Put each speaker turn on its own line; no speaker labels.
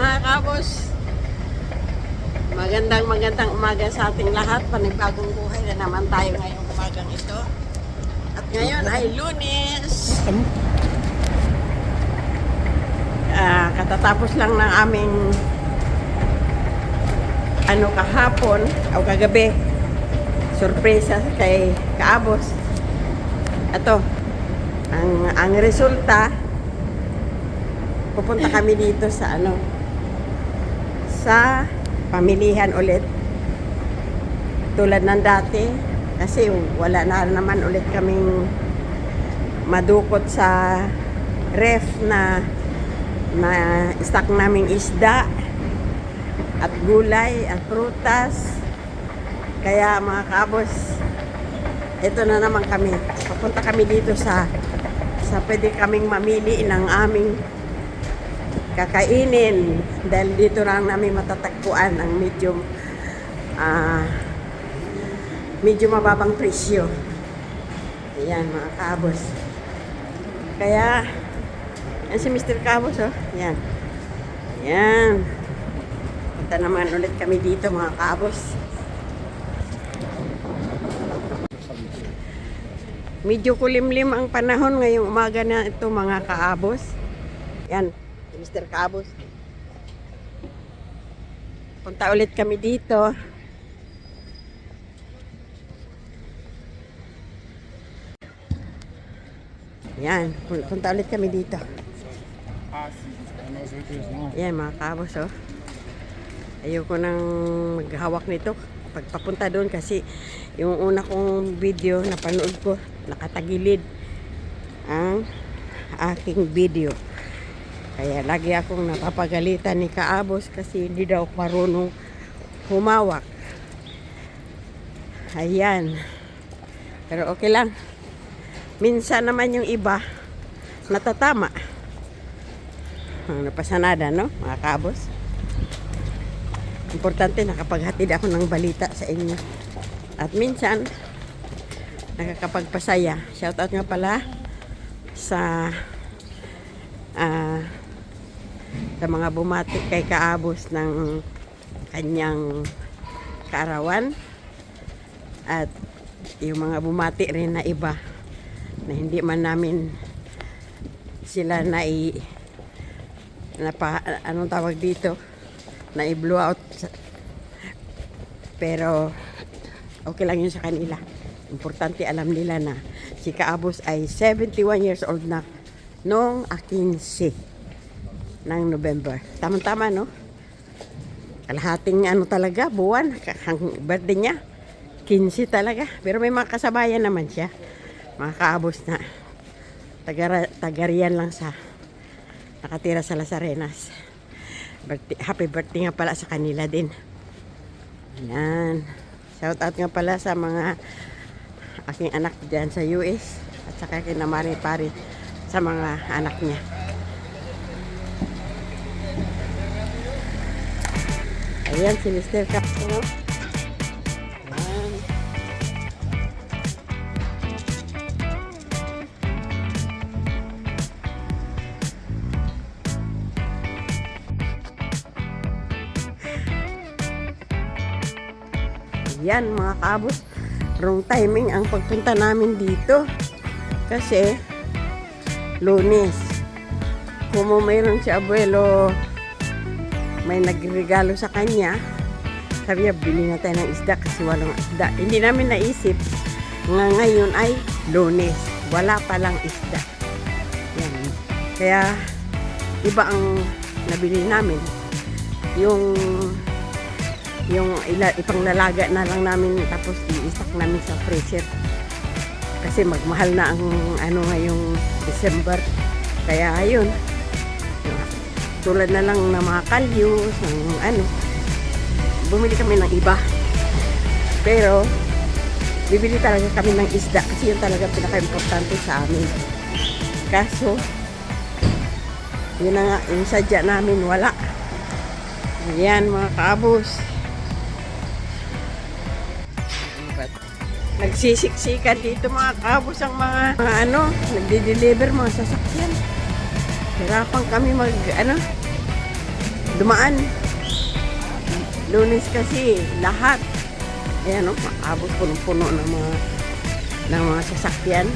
kaabos. Magandang magandang umaga sa ating lahat. Panibagong buhay na naman tayo ngayong umagang ito. At ngayon ay lunes. Ah, katatapos lang ng aming ano kahapon o kagabi sorpresa kay Kaabos. Ito, ang ang resulta pupunta kami dito sa ano sa pamilihan ulit. Tulad ng dati kasi wala na naman ulit kaming madukot sa ref na na stock naming isda at gulay at prutas. Kaya mga kabos ito na naman kami. Papunta kami dito sa sa pwede kaming mamili ng aming kakainin. Dahil dito lang namin matatagpuan ang medyo ah medyo mababang presyo. Ayan mga kabos. Kaya yan si Mr. Cabos oh. Yan yan punta naman ulit kami dito mga kabos. Medyo kulimlim ang panahon ngayong umaga na ito mga kaabos yan Mr. Cabos. Punta ulit kami dito. Yan, pun- punta ulit kami dito. Yan mga kabos oh. Ayoko nang maghawak nito pagpapunta doon kasi yung una kong video na panood ko nakatagilid ang aking video. Kaya lagi akong napapagalitan ni Kaabos kasi hindi daw marunong humawak. Ayan. Pero okay lang. Minsan naman yung iba natatama. Napasanada, no? Mga Kaabos. Importante nakapaghatid ako ng balita sa inyo. At minsan, nakakapagpasaya. Shoutout nga pala sa ah sa mga bumati kay Kaabos ng kanyang kaarawan. At yung mga bumati rin na iba na hindi man namin sila na i na pa, anong tawag dito? Na i-blow out. Pero okay lang yun sa kanila. Importante alam nila na si Kaabos ay 71 years old na noong 15 ng November. Tama-tama, no? Kalahating ano talaga, buwan, ang birthday niya. 15 talaga. Pero may mga kasabayan naman siya. Mga kaabos na taga, tagarian lang sa nakatira sa Las Arenas. Birthday, happy birthday nga pala sa kanila din. Yan. Shout out nga pala sa mga aking anak dyan sa US at saka kay Mari Pari sa mga anak niya. Ayan si Mr. Castro. Ayan. Ayan mga kabos. Wrong timing ang pagpunta namin dito. Kasi lunes. Kung mayroon si abuelo may nagregalo sa kanya. Sabi niya, bili na tayo ng isda kasi walang isda. Hindi namin naisip nga ngayon ay lunes. Wala palang isda. Yan. Kaya, iba ang nabili namin. Yung yung ila, ipanglalaga na lang namin tapos i-stock namin sa freezer. Kasi magmahal na ang ano ngayong December. Kaya ayun, tulad na lang ng mga kalyos, ng ano, bumili kami ng iba. Pero, bibili talaga kami ng isda kasi yun talaga pinaka-importante sa amin. Kaso, yun na nga, yung sadya namin, wala. Ayan, mga kaabos. Nagsisiksikan dito mga kabos ang mga, mga ano, nagde-deliver mga sasakyan. Hirapan kami mag, ano, dumaan. Lunes kasi, lahat. Ayan o, no, maabot punong-puno ng mga, ng mga sasakyan.